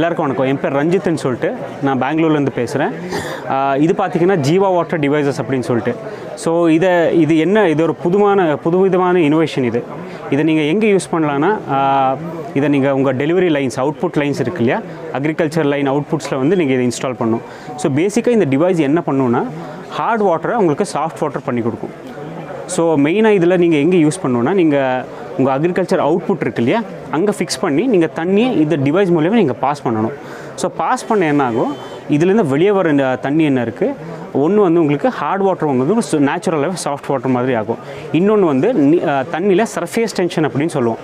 எல்லாருக்கும் வணக்கம். என் பேர் ரஞ்சித்னு சொல்லிட்டு நான் பெங்களூர்லேருந்து பேசுகிறேன் இது பார்த்தீங்கன்னா ஜீவா வாட்டர் டிவைசஸ் அப்படின்னு சொல்லிட்டு. ஸோ இதை இது என்ன இது ஒரு புதுமான புதுவிதமான இனோவேஷன் இது. இதை நீங்கள் எங்கே யூஸ் பண்ணலான்னா இதை நீங்கள் உங்கள் டெலிவரி லைன்ஸ் அவுட்புட் லைன்ஸ் இருக்கு இல்லையா? அக்ரிகல்ச்சர் லைன் அவுட்புட்ஸில் வந்து நீங்கள் இதை இன்ஸ்டால் பண்ணும் ஸோ பேசிக்காக இந்த டிவைஸ் என்ன பண்ணுன்னா ஹார்ட் வாட்டரை உங்களுக்கு சாஃப்ட் வாட்டர் பண்ணி கொடுக்கும். ஸோ மெயினாக இதில் நீங்கள் எங்கே யூஸ் பண்ணணுன்னா நீங்கள் உங்கள் அக்ரிகல்ச்சர் அவுட்புட் இருக்கு இல்லையா? அங்கே ஃபிக்ஸ் பண்ணி நீங்கள் தண்ணியை இந்த டிவைஸ் மூலயமா நீங்கள் பாஸ் பண்ணணும். ஸோ பாஸ் பண்ண என்ன ஆகும் இதுலேருந்து வெளியே வர இந்த தண்ணி என்ன இருக்குது ஒன்று வந்து உங்களுக்கு ஹார்ட் வாட்டர் வந்து நேச்சுரலாகவே சாஃப்ட் வாட்டர் மாதிரி ஆகும். இன்னொன்று வந்து தண்ணியில் சர்ஃபேஸ் டென்ஷன் அப்படின்னு சொல்லுவோம்.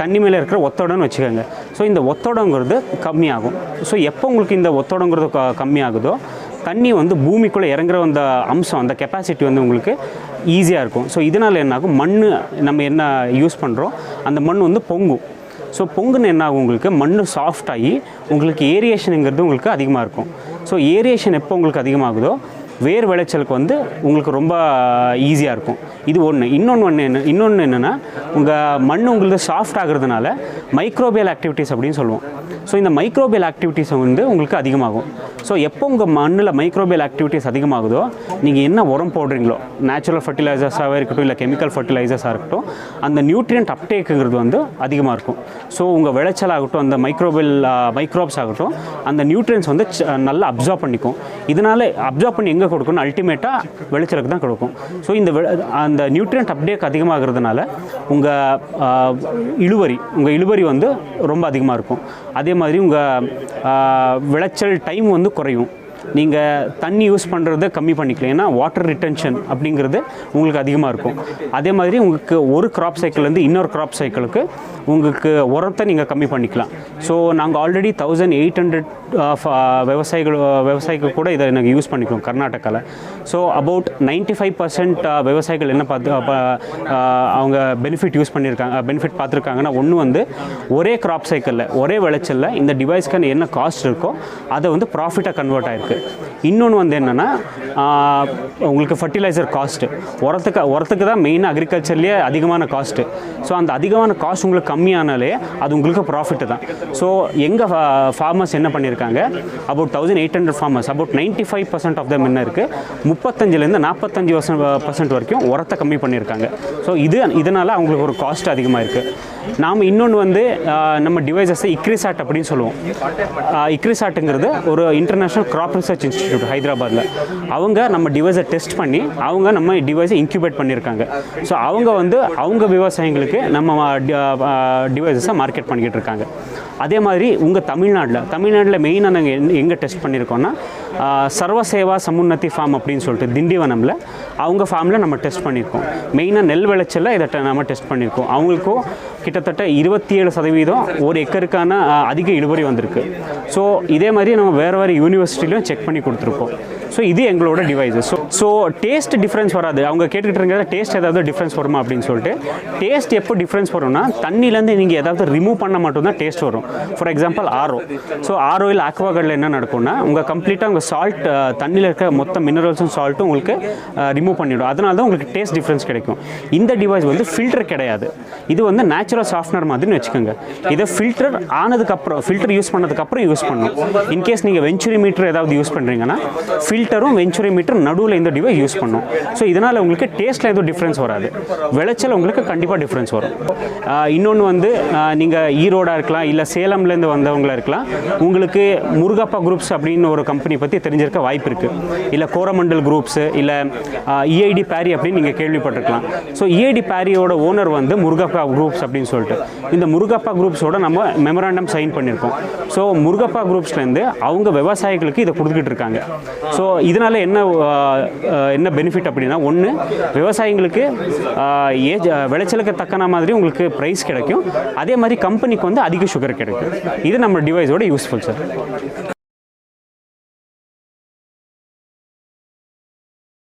தண்ணி மேலே இருக்கிற ஒத்தடம்னு வச்சுக்கோங்க. ஸோ இந்த ஒத்தடங்கிறது கம்மியாகும். ஸோ எப்போ உங்களுக்கு இந்த ஒத்தடங்கிறது க கம்மியாகுதோ தண்ணி வந்து பூமிக்குள்ளே இறங்குற அந்த அம்சம் அந்த கெப்பாசிட்டி வந்து உங்களுக்கு ஈஸியாக இருக்கும். ஸோ இதனால் என்னாகும்? மண் நம்ம என்ன யூஸ் பண்ணுறோம் அந்த மண் வந்து பொங்கும். ஸோ பொங்குன்னு என்ன ஆகும் உங்களுக்கு? மண் சாஃப்ட் ஆகி உங்களுக்கு ஏரியேஷனுங்கிறது உங்களுக்கு அதிகமாக இருக்கும். ஸோ ஏரியேஷன் எப்போ உங்களுக்கு அதிகமாகுதோ வேர் விளைச்சலுக்கு வந்து உங்களுக்கு ரொம்ப ஈஸியாக இருக்கும். இது ஒன்று இன்னொன்று ஒன்று என்ன இன்னொன்று என்னென்னா உங்கள் மண் உங்களுக்கு சாஃப்ட் ஆகுறதுனால மைக்ரோபியல் ஆக்டிவிட்டீஸ் அப்படின்னு சொல்லுவோம். ஸோ இந்த மைக்ரோபியல் ஆக்டிவிட்டீஸ் வந்து உங்களுக்கு அதிகமாகும். ஸோ எப்போ உங்கள் மண்ணில் மைக்ரோபியல் ஆக்டிவிட்டீஸ் அதிகமாகுதோ நீங்கள் என்ன உரம் போடுறீங்களோ நேச்சுரல் ஃபர்டிலைசர்ஸாகவே இருக்கட்டும் இல்லை கெமிக்கல் ஃபர்டிலைசர்ஸாக இருக்கட்டும் அந்த நியூட்ரியன்ட் அப்டேக்குங்கிறது வந்து அதிகமாக இருக்கும். ஸோ உங்கள் விளைச்சல் ஆகட்டும் அந்த மைக்ரோபியல் மைக்ரோப்ஸ் ஆகட்டும் அந்த நியூட்ரியன்ஸ் வந்து ச- நல்லா அப்சார்ப் பண்ணிக்கும். இதனால் அப்சார்ப் பண்ணி எங்கே கொடுக்கணும் அல்டிமேட்டாக விளைச்சலுக்கு தான் கொடுக்கும். ஸோ இந்த அந்த நியூட்ரியன்ட் அப்டேக் அதிகமாகிறதுனால உங்கள் இழுவரி உங்கள் இழுவரி வந்து ரொம்ப அதிகமாக இருக்கும். அதே அதே மாதிரி உங்கள் விளைச்சல் டைம் வந்து குறையும். நீங்கள் தண்ணி யூஸ் பண்ணுறத கம்மி பண்ணிக்கலாம். ஏன்னா வாட்டர் ரிட்டென்ஷன் அப்படிங்கிறது உங்களுக்கு அதிகமாக இருக்கும். அதே மாதிரி உங்களுக்கு ஒரு க்ராப் சைக்கிள்லேருந்து இன்னொரு க்ராப் சைக்கிளுக்கு உங்களுக்கு உரத்தை நீங்கள் கம்மி பண்ணிக்கலாம். ஸோ நாங்கள் ஆல்ரெடி தௌசண்ட் எயிட் ஹண்ட்ரட் விவசாயிகள் விவசாயிகள் கூட இதை நாங்கள் யூஸ் பண்ணிக்கிறோம் கர்நாடகாவில் so about ninety five percent விவசாயிகள் என்ன பார்த்து அவங்க பெனிஃபிட் யூஸ் பண்ணியிருக்காங்க பெனிஃபிட் பார்த்துருக்காங்கன்னா ஒன்று வந்து ஒரே கிராப் சைக்கிளில் ஒரே விளைச்சலில் இந்த டிவைஸ்க்கான என்ன காஸ்ட் இருக்கோ அதை வந்து ப்ராஃபிட்டாக கன்வெர்ட் ஆகிருக்கு இன்னொன்று வந்து என்னென்னா உங்களுக்கு ஃபர்டிலைசர் காஸ்ட்டு உரத்துக்கு உரத்துக்கு தான் மெயின் அக்ரிகல்ச்சர்லேயே அதிகமான காஸ்ட்டு ஸோ அந்த அதிகமான காஸ்ட் உங்களுக்கு கம்மியானாலே அது உங்களுக்கு ப்ராஃபிட்டு தான். ஸோ எங்கள் ஃபார்மர்ஸ் என்ன பண்ணியிருக்காங்க about thousand eight hundred farmers about ninety five percent of them என்ன இருக்குது முப்பத்தஞ்சுலேருந்து நாற்பத்தஞ்சு பர்சன்ட் வரைக்கும் உரத்தை கம்மி பண்ணியிருக்காங்க. ஸோ இது இதனால் அவங்களுக்கு ஒரு காஸ்ட் அதிகமாக இருக்குது நாம் இன்னொன்று வந்து நம்ம டிவைசஸை இக்ரிசாட் அப்படின்னு சொல்லுவோம். இக்ரிசாட்டுங்கிறது ஒரு இன்டர்நேஷ்னல் கிராப் ரிசர்ச் இன்ஸ்டிடியூட் ஹைதராபாத்தில் அவங்க நம்ம டிவைஸை டெஸ்ட் பண்ணி அவங்க நம்ம டிவைஸை இன்க்யூபேட் பண்ணியிருக்காங்க. ஸோ அவங்க வந்து அவங்க விவசாயிங்களுக்கு நம்ம டிவைசஸை மார்க்கெட் பண்ணிக்கிட்டு இருக்காங்க. அதே மாதிரி உங்கள் தமிழ்நாட்டில் தமிழ்நாட்டில் மெயினாக நாங்கள் எங்கே டெஸ்ட் பண்ணியிருக்கோம்னா சர்வசேவா சமுன்னதி ஃபார்ம் அப்படின்னு சொல்லிட்டு திண்டிவனமில் அவங்க ஃபார்மில் நம்ம டெஸ்ட் பண்ணியிருக்கோம் மெயினாக நெல் விளைச்சலில் இதை நம்ம டெஸ்ட் பண்ணியிருக்கோம் அவங்களுக்கும் கிட்டத்தட்ட இருபத்தி ஏழு சதவீதம் ஒரு ஏக்கருக்கான அதிக இழுபறி வந்திருக்கு. ஸோ இதே மாதிரி நம்ம வேறு வேறு யூனிவர்சிட்டிலையும் செக் பண்ணி கொடுத்துருக்கோம். ஸோ இது எங்களோட device so so taste difference வராது. அவங்க கேட்டுக்கிட்டு இருக்கிறத டேஸ்ட் ஏதாவது டிஃப்ரென்ஸ் வருமா அப்படின்னு சொல்லிட்டு டேஸ்ட் எப்போ டிஃப்ரென்ஸ் வரும்னா தண்ணியிலேருந்து நீங்கள் ஏதாவது ரிமூவ் பண்ண மட்டும்தான் டேஸ்ட் வரும். For example RO so RO இல்லை ஆக்வாகார்டில் என்ன நடக்கும்னா உங்கள் கம்ப்ளீட்டாக உங்கள் சால்ட் தண்ணியில் இருக்க மொத்த மினரல்ஸும் சால்ட்டும் உங்களுக்கு ரிமூவ் பண்ணிவிடும் அதனால தான் உங்களுக்கு டேஸ்ட் டிஃப்ரென்ஸ் கிடைக்கும். இந்த டிவைஸ் வந்து ஃபில்டர் கிடையாது. இது வந்து நேச்சுரல் சாஃப்ட்னர் மாதிரின்னு வச்சுக்கோங்க. இதை ஃபில்டர் ஆனதுக்கப்புறம் ஃபில்டர் யூஸ் பண்ணதுக்கப்புறம் யூஸ் பண்ணும் இன்கேஸ் நீங்கள் வெஞ்சுரி மீட்டர் ஏதாவது யூஸ் பண்ணுறீங்கன்னா ஃபில்டரும் வெஞ்சுரி மீட்டர் நடுவில் இந்த டிவைஸ் யூஸ் பண்ணும். ஸோ இதனால் உங்களுக்கு டேஸ்ட்டில் எதுவும் டிஃப்ரென்ஸ் வராது. விளைச்சல் உங்களுக்கு கண்டிப்பாக டிஃப்ரென்ஸ் வரும். இன்னொன்று வந்து நீங்கள் ஈரோடாக இருக்கலாம் இல்லை சேலம்லேருந்து வந்தவங்களா இருக்கலாம். உங்களுக்கு முருகப்பா குரூப்ஸ் அப்படின்னு ஒரு கம்பெனி பற்றி தெரிஞ்சிருக்க வாய்ப்பு இருக்குது இல்லை கோரமண்டல் குரூப்ஸு இல்லை இஐடி பேரி அப்படின்னு நீங்கள் கேள்விப்பட்டிருக்கலாம். ஸோ இஐடி பேரியோட ஓனர் வந்து முருகப்பா குரூப்ஸ் அப்படின்னு சொல்லிட்டு. இந்த முருகப்பா குரூப்ஸோட நம்ம மெமராண்டம் சைன் பண்ணியிருக்கோம் ஸோ முருகப்பா குரூப்ஸ்லேருந்து அவங்க விவசாயிகளுக்கு இதை கொடுத்துக்கிட்டு இருக்காங்க. ஸோ இதனால் என்ன என்ன பெனிஃபிட் அப்படின்னா ஒன்று விவசாயிங்களுக்கு ஏஜ் விளைச்சலுக்கு தக்கன மாதிரி உங்களுக்கு ப்ரைஸ் கிடைக்கும். அதே மாதிரி கம்பெனிக்கு வந்து அதிக சுகர் கிடைக்கும். இது நம்ம டிவைஸோட யூஸ்ஃபுல் சார்